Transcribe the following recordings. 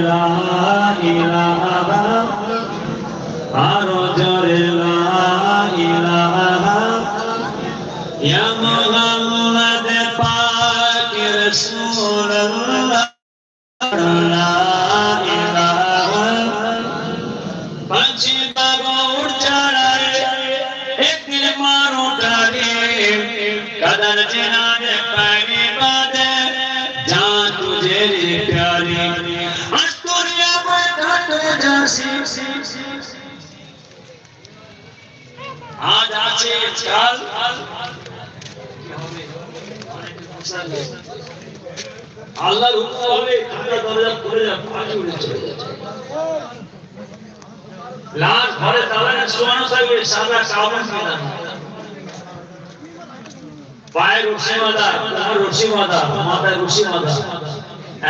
la ilaha আছে আল্লাহর হুকুম হবে আমরা দরজা খুলে যাব পাখি উড়ে চলে যাচ্ছে লাল ঘরে তালানে শোয়ানো থাকবে, সাদা কাপড় ময়দান পায়ে রশি বাঁধা কোমর রশি বাঁধা, মাথায় রশি বাঁধা।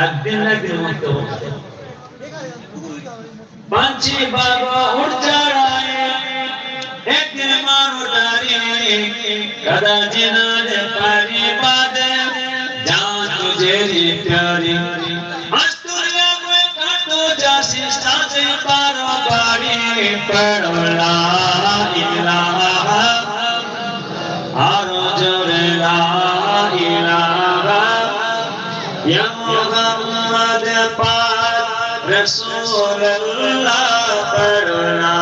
একদিন না একদিন মরতে হবে। পাঞ্চি বাবা উঠ চড়ায়। जिन्होंने पारी बादे जान तुझेरी प्यारी। अस्तुरिया में कटो जासी साजे पारो बारी पड़ोला इलाहा आरो जोरे ला। इलाहा या मुहम्मद पाक रसूल अल्लाह पड़ोला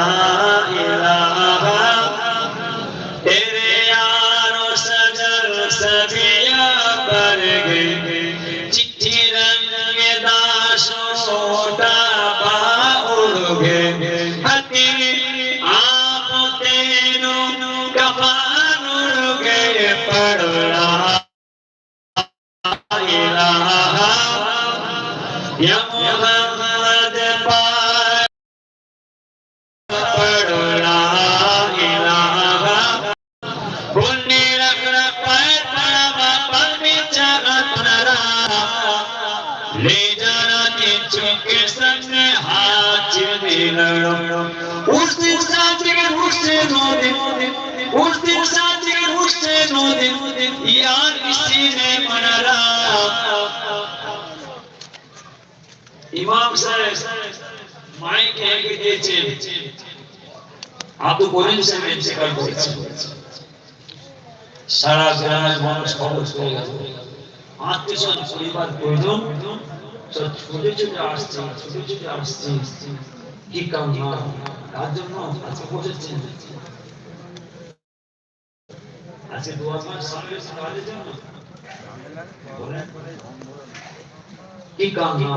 Hallelujah. আব্দুল করিম সাহেব ইন্তেকাল করেছেন সারা গ্রামের মানুষ খবর পেয়ে গেল। আত্মীয় পরিবার প্রয়োজন ছুটে ছুটে আসছে, ছুটে ছুটে আসছে। কি কাম না, তার জন্য আজকে বসেছেন আজকে দু মাস সামনে কাজের জন্য। কি কাম না,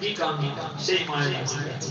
কি কাম না, সেই মায়ের কাছে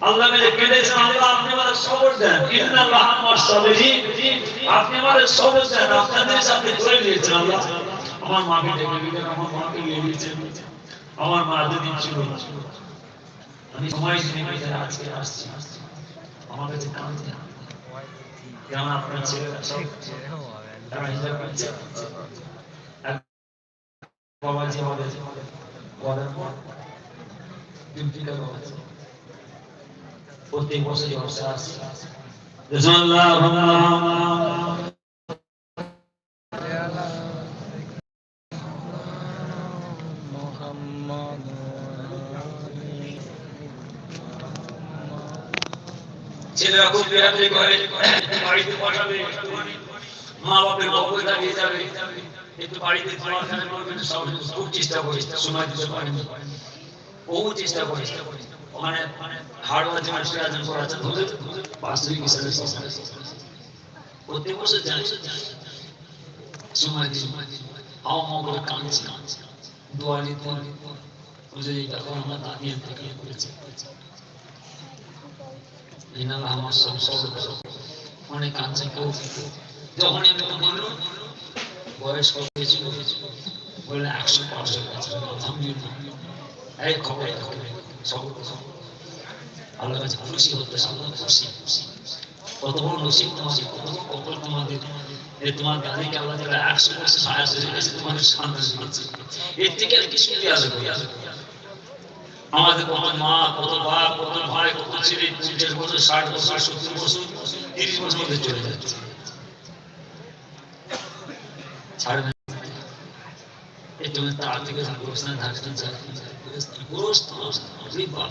আল্লাহ মেরে কেঁদেছে আল্লাহ আপনি আমার সবর দেন ইন্নাল্লাহ আমার সবরি আপনি আমার সবর দেন আপনাদের সাথে ধরে নিয়েছেন আল্লাহ আমার মাকে ডেকে দিলেন আমার মাকে নিয়ে নিয়েছেন আমার মা যদি ছিল আমি সময় শুনে গেছে আজকে আসছি আমার কাছে কাঁদছে যেমন আপনার ছেলেরা সব তারা হিসাব করছে বাবাজি আমাদের বলার পর ডিউটি করব প্রত্যেক বছর বছর আসছে ছেলেরা খুব বিরাটি করে, বাড়িতে পাঠাবে। মা বাপের যাবে। একটু বাড়িতে সব খুব চেষ্টা করিস সময় বহু চেষ্টা করিস। ওখানে হার্ড ওয়ার্কিং আয়োজন করা আছে বাস্তবিক হিসাবে প্রত্যেক বছর জানি, সময় দিন হাও মাও করে কাঁদছি। দোয়া নিতে বুঝে তখন আমার দাদি থেকে করেছে ইনাল আমার সব সব অনেক কাঁদছে কেউ। যখন আমি বলল বয়স কত হয়েছিল? বললে একশো পাঁচশো আলহামদুলিল্লাহ। এই খবর খবর। সবর খবর আল্লাহ কাছে খুশি হতে আল্লাহ খুশি কত বড় নসিব তোমাদের কত তোমাদের যে তোমার গাড়িকে আল্লাহ একশো বছর হায়াতের তোমাদের এর থেকে আর কিছু আসবে আমাদের কত মা কত বাপ কত ভাই কত ছেলে পঞ্চাশ বছর ষাট বছর সত্তর বছর তিরিশ বছর মধ্যে চলে যাচ্ছে ছাড়বে তার থেকে বাপ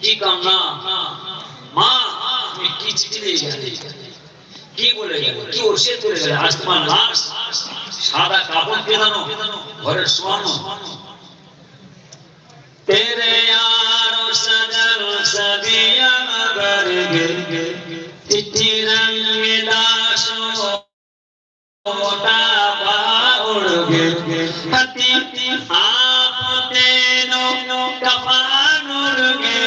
কি কামনা মা তুমি কি চিঠি দিয়ে গেলে কি বলে গেলে কি ওষে চলে গেলে আজ তোমার লাশ সাদা কাপড় পেদানো ঘরে শোয়ানো तेरे यारो सजन सदिया बर गे चिट्ठी रंग दासो मोटा बाउड़ गे हती आप तेनो कफानुर गे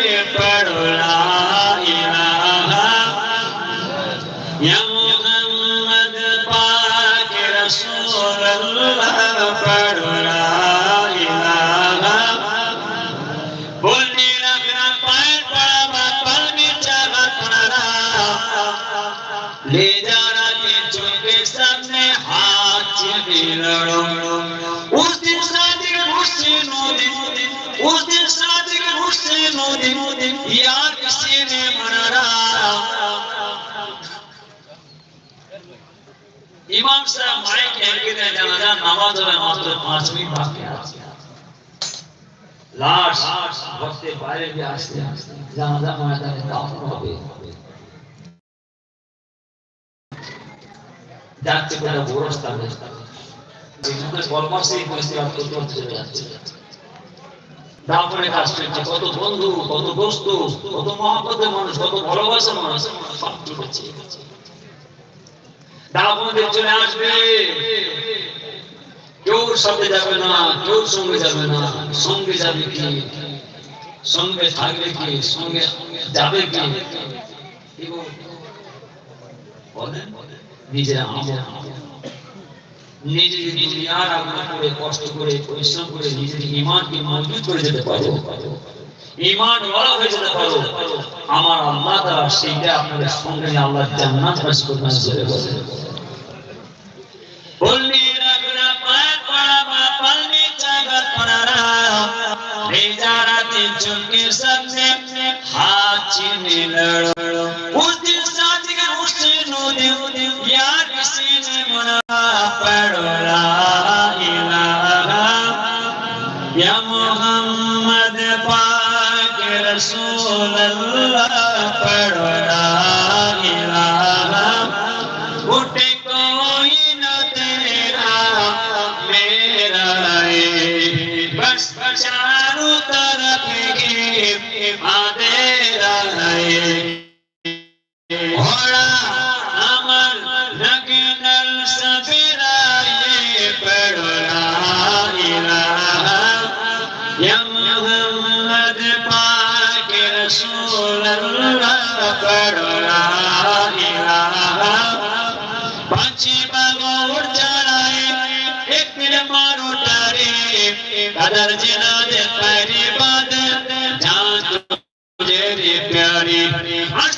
লাশ ভক্তের বাইরে দিয়ে আসতে জানাজা ময়দানে দাফন হবে। যাচ্ছে। কোথাও গোরস্থানে দাফনে চলছে। কত বন্ধু, কত বস্তু কত মহাপতের মানুষ, কত ভালোবাসার মানুষ সব চলেছে। দাফনের চলে আসবে। কেউ সঙ্গে যাবে না কেউ সঙ্গে যাবে না, সঙ্গে যাবে কি? সঙ্গে থাকবে কি? সঙ্গে যাবে কি? পরিশ্রম করে নিজের ইমানকে ইমান ওয়ালা আমার আল্লাহ আপনাদের সঙ্গে আল্লাহ জান্নাত নসিব अमल में जाकर पड़ा रहा भेजा हाथ छीने लड़ो। उस दिन साथ उस दिन यार किसी ने मना। पड़ा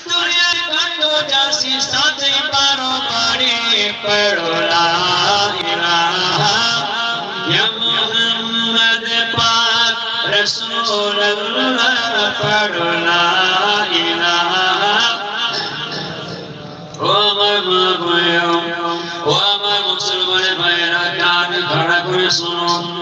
કસ્તુરે કંડો જાસી સાથે પારો પાડી પડો મોહમ્મદ પાક રસૂલ પડો ઓમ ઓમ ઓમ મુસલમાન ભાઈ રા કાન ધડક સુનો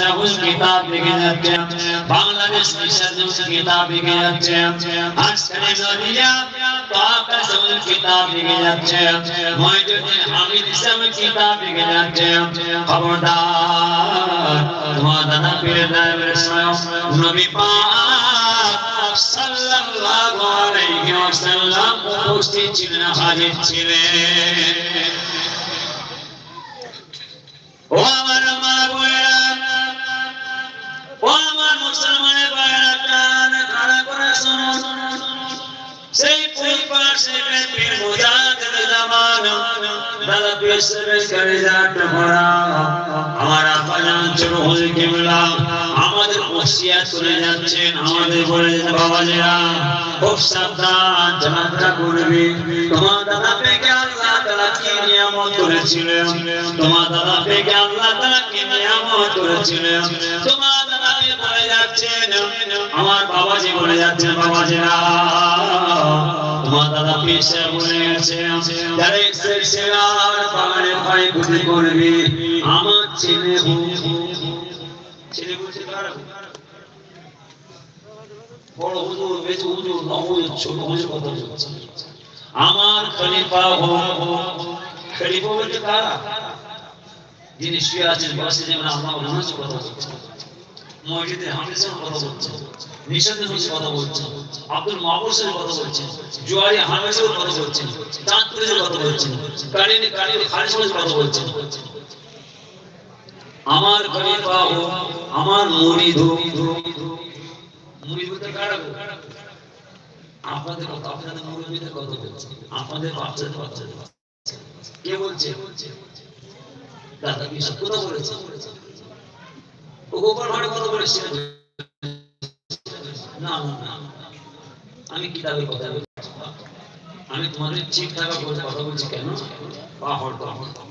সাহুল কিতাব লিখে যাচ্ছেন বাংলাদেশ মিশন কিতাব লিখে যাচ্ছেন আজকাল নদিয়া পাকা কিতাব লিখে যাচ্ছেন মহিদুদ্দিন হামিদ ইসলাম কিতাব লিখে যাচ্ছেন খবরদার তোমার দাদা পীরের দায়ের স্বয়ং নবী পাক সাল্লাল্লাহু আলাইহি ওয়াসাল্লাম উপস্থিত ছিলেন, হাজির ছিলেন। ও আমার মা বোনেরা ও আমার মুসলমানের ভাইয়েরা কান খাড়া করে শুনুন সেই পুল পাশে পীর মুজাহিদ জামান দাদা পেশরে করে যাট ভরা। আমার আপা জান ছোট হয়ে কেবলা। আমাদের ওসিয়াত করে যাচ্ছেন আমাদের বলে বাবাজিরা খুব সাবধান চলাফেরা করবে। তোমার দাদা পেকে আল্লাহ তাআলা কি নিয়ামত করেছিলেন? তোমার দাদা পেকে আল্লাহ কি নিয়ামত করেছিলেন? তোমার বলে যাচ্ছেন? আমার বাবাজি বলে গেছে গুলি করবে, আমার ছেলে বলছে বলছে আমার খলিফা হো বলতে কারা? যিনি শুয়ে আছেন, বসে যেমন আল্লাহ মানুষ কথা বলছে। মসজিদে হামিদের কথা বলছে কথা বলছে, আব্দুল মাহবুসের কথা বলছে, জুয়ারি হামেসের কথা চাঁদপুরের কথা বলছেন কথা বলছেন আমার খলিফা আমার মুরিদ মুরিদ কারা? আপনাদের আপনাদের আপনাদের কে বলছে? দাদা কথা বলেছে ও গোপাল ভাড়ে বলেছে না আমি কিতাবের কথা বলছি আমি তোমাদের ঠিক থাকা কথা বলছি, কেন? পাহাড় পাহাড়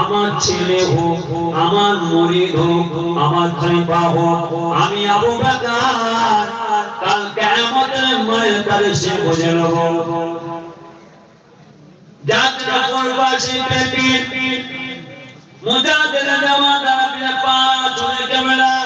আমার ছেলে হোক, আমার মরিদ হোক, আমার খলিফা হোক, আমি আবু বকর। কাল কিয়ামতের ময়দানে সে বুঝে নেব। যাত্রা করবা সে পেপির মুজাহিদ জামাত আপনি পা চলে ক্যামেরা।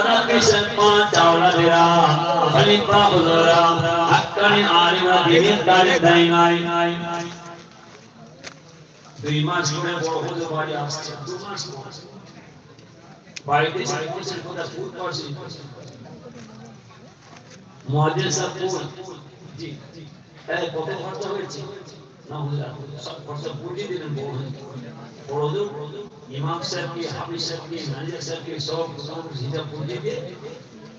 জামা দাদা কিষেন পাঁচ চাওলাদেরা খলিফা হুজুরা হাক্কানি আলিমা দিনের তারিখ দেয় নাই দুই মাস ধরে বড় হতে বাড়ি আসছে দু মাস পর। বাড়িতে এসে পৌঁছেন কোথায় ফুল পাশে মহাজের সাহেব ফুল জি এই কত খরচা হয়েছে না হুজুর সব খরচা বুঝিয়ে দিলেন বড় বড় হুজুর ইমাম সাহেবকে হাফিজ সাহেবকে ম্যানেজার সাহেবকে সব সব হিসাব বুঝিয়ে দিয়ে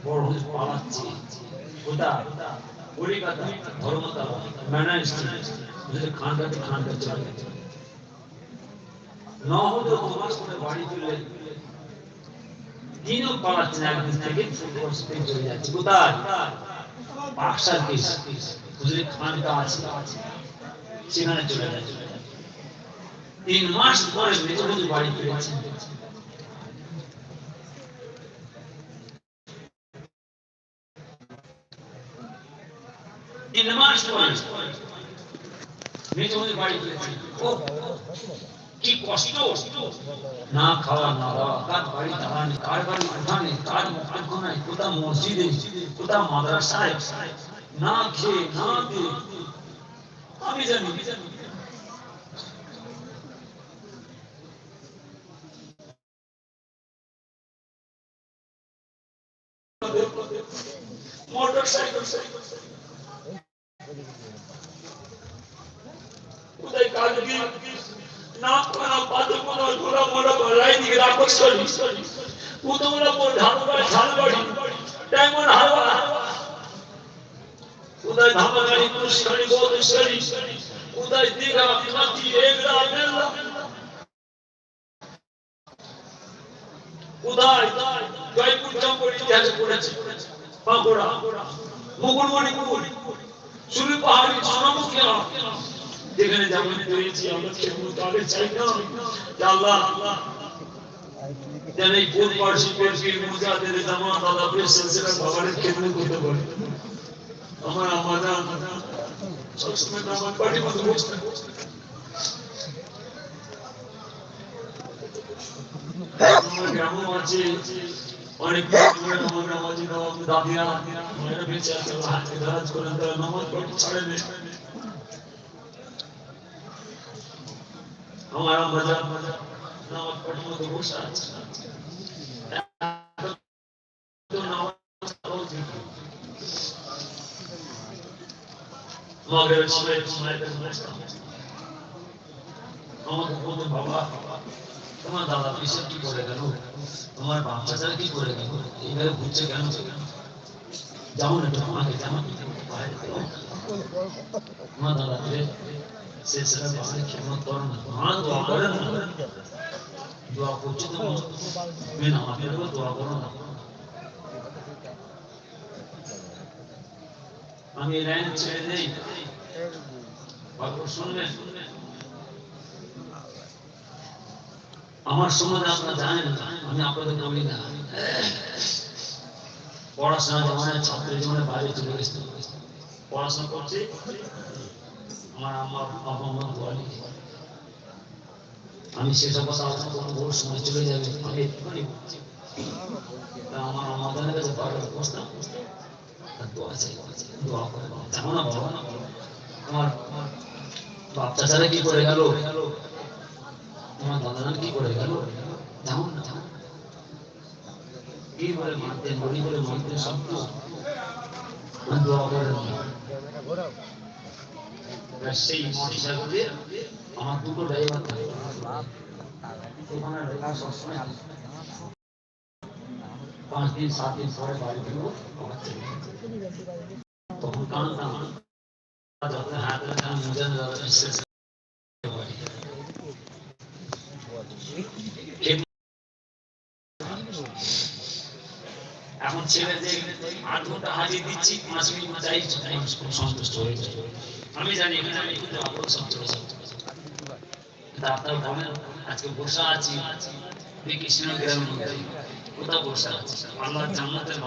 বড় হুজুর পালাচ্ছে কোথায় কলিকাতা ধর্মতলা ম্যানেজ হুজুর খানকাতে খানকা চলে গেছে ন হলেও দু মাস পরে বাড়ি ফিরলে দিনও পালাচ্ছে না একদিন থেকে ফুটবল থেকে চলে যাচ্ছে কোথায় বাক্সার কেস হুজুরের খানকা আছে সেখানে চলে যায় তিন মাস পরে মৃত হুজুর বাড়ি ফিরেছেন তিন মাস পরে মৃত হুজুর বাড়ি ফিরেছেন ও কি কষ্ট না খাওয়া না দাওয়া কার বাড়ি দাঁড়ানি কার বাড়ি উঠানে কার মকানখানায় কোথা মসজিদে কোথা মাদ্রাসায় না খেয়ে না দিয়ে আমি জানি মোটর সাইকেল কোথায় কাজ কি না করা পাতে কোনো ঘোরা মোড়া গলায় দিকে রাখো সরি কোথাও পর ঢালবাড়ি ঢালবাড়ি তেমন হাওয়া কোথায় ধামাগাড়ি পুষ্করি বৌদ্ধেশ্বরী কোথায় দীঘা কাঁচি এগরা মেলা কোথায় জয়পুর চম্পর ইতিহাসে পড়েছে। বাঁকুড়া মুকুটমণিপুর শুধু পাহাড়ি সোনামুখী যেখানে যেমন পেয়েছি আমরা কেমন তাহলে চাই না। আল্লাহ যেন এই কোন পার্সি পেরফির মুজাদের জামা দাদা পের সিলসিলা বাবারের খেদমত করতে পারে। আমার আমাদা সবসময় আমার পার্টি মতো আমার গ্রামও আছে। অনেক আমার গ্রাম আছে নবাব দাদিরা মায়েরা বেঁচে আছে হাতে দারাজ করেন তারা নামাজ পড়তে ছাড়ে নেই আমার মজা মজা নামাজ পড়ার মতো বসে আছে তো নামাজ পড়াও ঠিক। মাগরিবের সময় সময় বের হয়েছিলাম। আমাকে বলতো বাবা তোমার দাদা পিসব কি করে গেল তোমার বাচ্চারা কি করে গেল এইভাবে ঘুরছে কেন যেমন একটু আমাকে যেমন তোমার দাদা সিলসিলা বাবারে খেদমত করো না মা দোয়া করেন না দোয়া করছে তো মেন আমাকে দোয়া করো না আমি এই লাইন ছেড়ে দেই গল্প আমার সমাজে আপনারা জানেন আমি আপনাদের বলি না। পড়াশোনা জীবনে, ছাত্র জীবনে বাইরে চলে গেছে। পড়াশোনা করছে, আমার আম্মা, বাবা, মা আমি সেসব কথা সময় চলে যাবে। আমি একটুখানি আমার আমাদের কাছে বারবার আমার আমার বাপ কি করে গেল? তোমার দাদারা কি করে গেল জানো না জানো না। কি বলে মানতেন বলি বলে মানতেন সব তো আর দোয়া করেন না আর সেই মোটরসাইকেলে আমার দুটো ড্রাইভার থাকে ওখানে ড্রাইভার সবসময় আসে। পাঁচ দিন, সাত দিন পরে বাড়ি ফিরবো আবার চলে যাব। তখন কাঁদতাম যখন হাতে কান মুজে যাবে শেষ বাড়ি। এখন ছেলে যে আট ঘণ্টা হাজির দিচ্ছি, পাঁচ মিনিট মানুষ খুব সন্তুষ্ট হয়ে যায়। আমি জানি এখানে আমি কিন্তু সব কিন্তু আপনারা আজকে বসা আছি কৃষ্ণ কোথাও বসে আছি? আল্লাহ জান্নাতের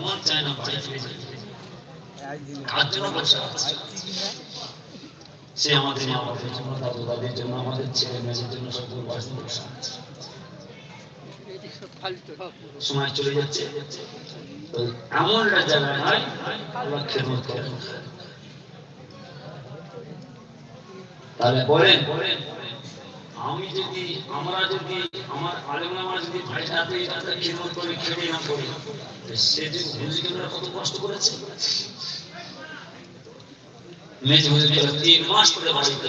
মন চায় না, বাড়ি ফিরে যেতে কার জন্য বসে আছি? সে আমাদের জন্য দাদু দাদির জন্য, আমাদের ছেলে মেয়েদের জন্য সব বসে আছে। সময় চলে যাচ্ছে। একটা জায়গায় হয় তাহলে বলেন আমি যদি, আমরা যদি, আমার আলেমা যদি ভাইয়ের হাতে হাতে খেদমত করে খেতে না করি সে যদি হুজুরকে কত কষ্ট করেছে। মেজ হুজুরকে তিন মাস করে বাড়িতে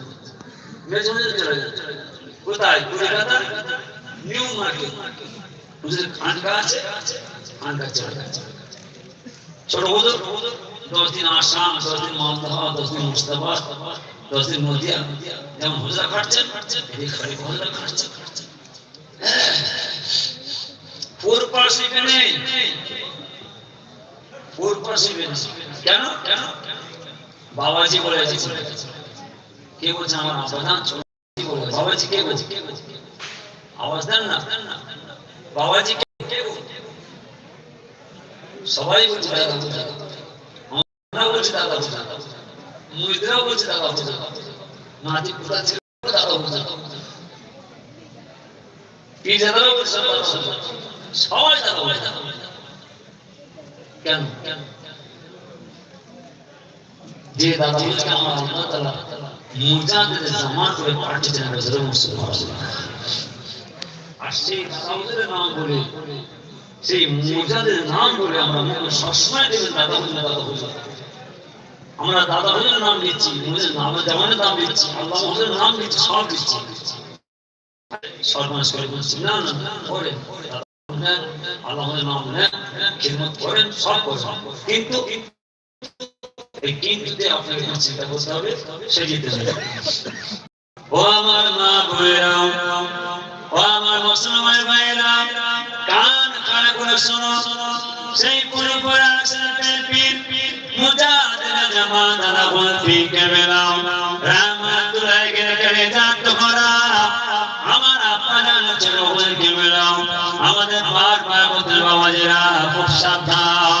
মেজনে চলে কোথায় কলকাতা নিউ মার্কেট বুঝলে খানকা আছে খানকা চলে যাচ্ছে ছোট হুজুর দশ দিন আসাম দশ দিন মালদহ দশ দিন মুস্তাফা দশ দিন নদিয়া যেমন হুজরা খাটছেন খালি হুজরা খাটছেন ফোর পার্সেন্ট নেই ফোর পার্সেন্ট কেন কেন বাবাজি বলে কে বলছে আমার আবাদান কি বলে বাবাজি কে বলছে কে বলছে আওয়াজ দেন না বাবাজি কে কে বলছে? সবাই বলছে দাদা বুঝা আমরা বলছি দাদা বুঝা মুদ্রাও বলছে দাদা বুঝা নাতি পুরা ছিল দাদা বুঝা কি দাদাও বলছে দাদা বুঝা সবাই দাদা বুঝা কেন কেন যে দাদা বুঝকে আমার আল্লাহ তাআলা মুজাহিদের জামান করে পাঠিয়েছেন হযরত মুসলমান আর সেই দাদা নাম বলে সেই মুজাদের নাম বলে আমরা মুখে সবসময় দেবেন দাদা হুজুর দাদা হুজুর আমরা দাদা হুজুরের নাম নিচ্ছি মুজের নাম জামানের নাম নিচ্ছি আল্লাহ হুজুরের নাম নিচ্ছি সব নিচ্ছি সর্বনাশ করে বলছি না না নেন, আল্লাহ নাম নেন খিদমত করেন সব করেন। কিন্তু এই কিন্তুতে আপনাকে কোনো চিন্তা করতে হবে? সে ও আমার মা বোনেরা, ও আমার মুসলমান ভাইরা কান করে শোনো। সেই পীর মুজাহিদ জামান দাদা বলতি কেবেলাম রাহমাতুল্লাহ কে করে জাত করা আমার জানা কেবেলাম আমাদের বার বার বলতে বাবাজিরা খুব সাবধান।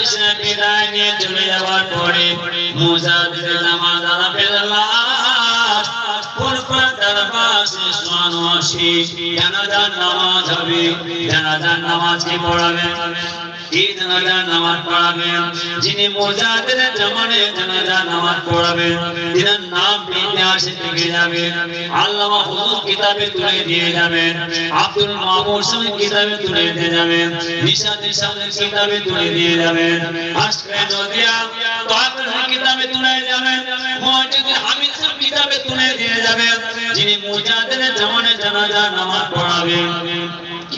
পিসে বিদায় নিয়ে চলে যাওয়ার পরে মুজাদের জামাল দাদা পেলাস পূর্বা দরবাসে শোয়ানো আসি জানাজার নামাজ নামাজ কি পড়াবে? যিনি মুজাদের জামানে জানাজার নামাজ পড়াবে তিনার নাম ইতিহাসে লিখে যাবে আল্লামা হুজুর কিতাবে তুলে দিয়ে যাবেন। আব্দুল কিতাবে তুলে দিয়ে যাবেন। নিশাদের সামনে কিতাবে তুলে দিয়ে যাবেন। কিতাবে তুলে যাবেন। মসজিদে হামিদ কিতাবে তুলে দিয়ে যাবেন। যিনি মুজাদের জামানে জানাজা নামাজ পড়াবেন।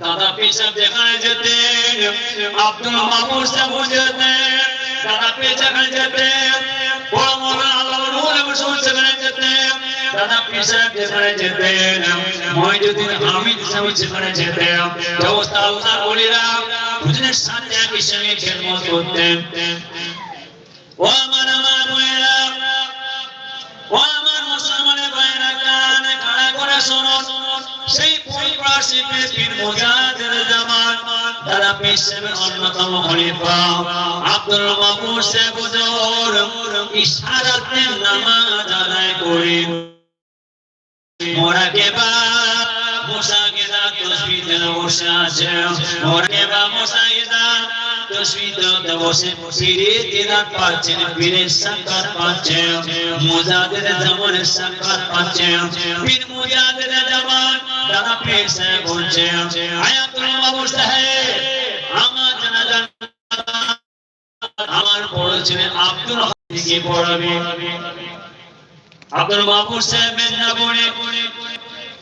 দাদা পেশাব যেখানে যেতেন আব্দুল মামুর সাহেব যেতেন দাদা পেশাখানে যেতেন বড় মৌলানা আল্লাহ রুহুল রসুল সেখানে যেতেন দাদা পেশাব যেখানে যেতেন মহিজুদ্দিন হামিদ সাহেব সেখানে যেতেন ব্যবস্থা আল্লাহ বলিরা দুজনের সাথে একই সঙ্গে খেদমত করতেন ও আমার আমার বোনেরা ও আমার মুসলমানের ভাইরা কানে খাড়া করে শোনো। সেই পরিপ্রাসিতে পীর মোজাদের জামান দাদা বিশ্বের অন্যতম খলিফা। আব্দুল মামুর সাহেব হুজুর ইশারাতে নামাজ আদায় করে। মোরা কে বা মুসা কে দা তসবিতে বসে আছে মোরা কে বা মুসা কে দা তসবিতে বসে পীরে দিদার পাচ্ছেন পীরের সাক্ষাৎ পাচ্ছেন মুজাদের জামানের সাক্ষাৎ পাচ্ছেন পীর মুজাদের জামান দাদা পেশে বলছে আয়াতুল বাবু সাহেব আমার জানাজা আমার বড় ছেলে আব্দুল হামিদকে পড়াবে আব্দুল মাহবুব সাহেব মেদিনীপুরে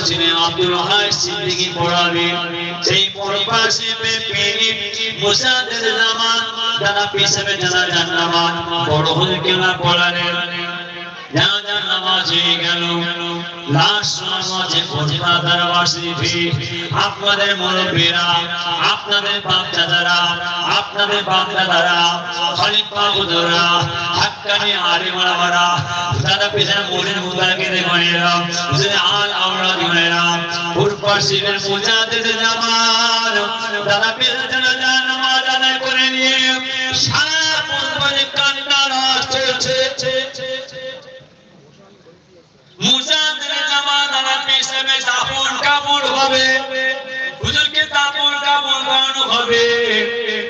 আমার বড় ছেলে আব্দুল হাই সিদ্দিকী পড়াবে। সেই পরিপাশে পেরে মুসাদের জামান যারা পেছনে জান নামাজ বড় হয়ে কেনা পড়ালেন জানাজার নামাজ হয়ে গেল। আপনাদের মুরব্বীরা আপনাদের বাপ দাদারা, আপনাদের বাপ দাদারা, খলিফা হুজুরা হাক্কানি আলিম ওলামারা তারা পেছনে মোদের মুদাকে দেখেরা হুজুর আল আওরা দিনেরা পূর্বশীলের মুজাদ্দিদ জামান তারা পেছনে করে নিয়ে সারা পেছনে দাপন কামড় হবে। হুজুরকে বানানো হবে।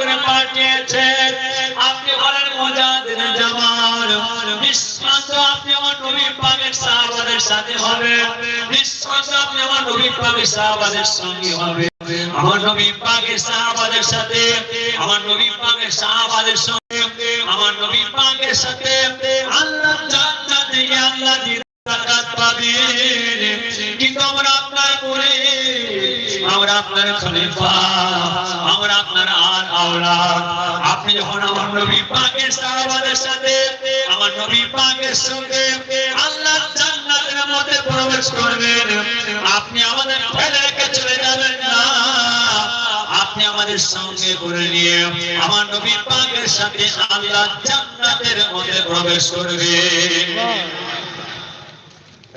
করে পাঠিয়েছেন আপনি বলেন মুজাদের জামান বিশ্বাস আপনি আমার নবী পাকের সাহাবাদের সাথে হবে। বিশ্বাস আপনি আমার নবী সাহাবাদের সঙ্গে হবে। আমার নবী সাহাবাদের সাথে, আমার নবী সাহাবাদের সঙ্গে, আমার নবী সাথে আল্লাহ আল্লাহ কিন্তু আমরা আপনার করে আমরা আপনার খলিফা, আমরা আপনার আর আওলাদ আপনি যখন আমার নবী পাকের সাহাবাদের সাথে, আমার নবী পাকের সঙ্গে আল্লাহ জান্নাতের মধ্যে প্রবেশ করবেন, আপনি আমাদের ফেলে চলে যাবেন না। আপনি আমাদের সঙ্গে করে নিয়ে আমার নবী পাকের সাথে আল্লাহ জান্নাতের মধ্যে প্রবেশ করবেন।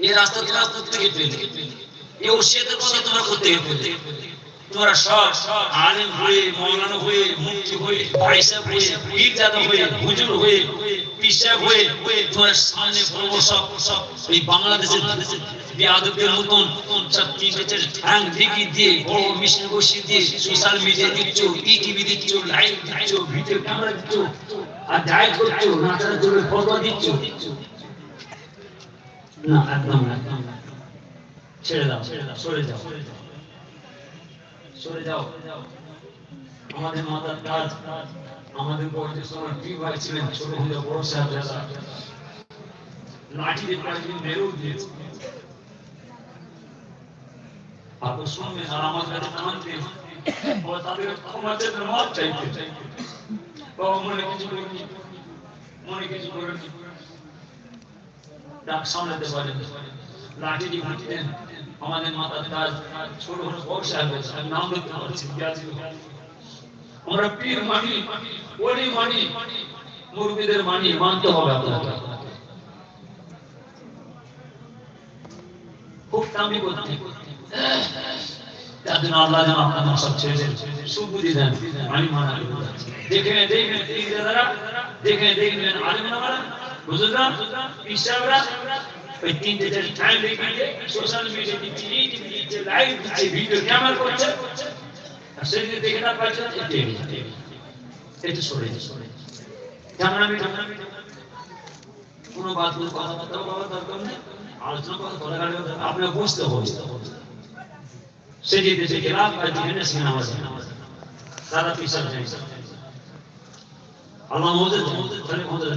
এই রাস্তা তোমরা প্রত্যেকে পেলে এই ওসিয়তের কথা তোমরা প্রত্যেকে পেলে তোমরা সব আলেম হয়ে, মৌলানা হয়ে, মুফতি হয়ে ভাইসাব হয়ে, পীরজাদা হয়ে, হুজুর হয়ে পিসাব হয়ে, তোমরা সামনে বলব সব সব। এই বাংলাদেশের বিয়াদবের মতন সব টিভেটের ঠ্যাং দিকি দিয়ে, বড় মিশন বসি দিয়ে সোশ্যাল মিডিয়া দিচ্ছ টিভি দিচ্ছ লাইভ দিচ্ছ ভিডিও ক্যামেরা দিচ্ছ, আর ডায়েট করছ নাচার জন্য ফটো দিচ্ছ না না, ছেড়ে দাও। সরে যাও সরে যাও আমাদের মাতার কাজ আমাদের বড়দের সময় কি ভাই ছোট হলে বড় সাহেব দাদা লাঠি দিয়ে কয়েকদিন মেরেও দিয়েছে আপনার শুনবেন আর আমার কাছে ও তাদের ক্ষমা মাপ চাইতে বাবা মনে কিছু করিনি মনে কিছু করিনি সামলাতে পারেন লাঠি দিয়ে ঘুরতেন আমাদের মাথার কাজ ছোট ছোট বর্ষা হয়েছে আমি নাম লিখতে পারছি ইয়াজিদ ভাই। আমরা পীর মানি ওলি মানি মুরগিদের মানি মানতে হবে আপনাকে খুব দামি করতে তার জন্য আল্লাহ যেন আপনার সব ছেড়ে দেন সুবুদ্ধি দেন আমি মানা দেখে দেখবেন এই দাদারা দেখে দেখবেন আলিম বুঝলাম? পিসাবরা ওই তিনটে চারটে টাইম দেখে সোশ্যাল মিডিয়া ভিডিও ক্যামেরা করছে সেদিকে দেখে না পাচ্ছে এটা সরে সরে আমি? কোনো বাদ কোনো কথাবার্তা বলার দরকার নেই। বলা গেলে বুঝতে হবে। সে যেতে সে গেলাম, আর যেখানে সে নামাজ তারা পিসাব যায় আল্লাহ মহজেদ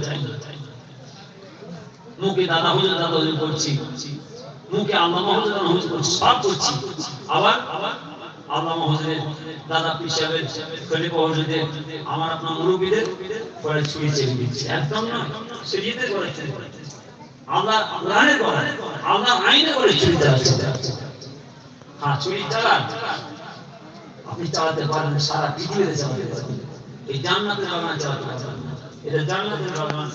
চাই মুখে দাদা হুজুর দাদা হুজুর করছি মুখে আল্লাহ মহজেদ হুজুর করছি সব করছি আবার আল্লাহ হজরের দাদা পীর সাহেবের খলিফা হজরতের আমার আপনার মুরব্বীদের পরে ছুরি চেপে দিচ্ছে। একদম না নিজেদের করেছে আল্লাহ কোরআনে করে আল্লাহ আইনে করে ছুরি চালাচ্ছে হ্যাঁ ছুরি চালান আপনি চালাতে পারেন সারা পৃথিবীতে চালাতে পারেন এই জান্নাতের বাগান চালাতে পারবেন না। এটা জান্নাতের বাগান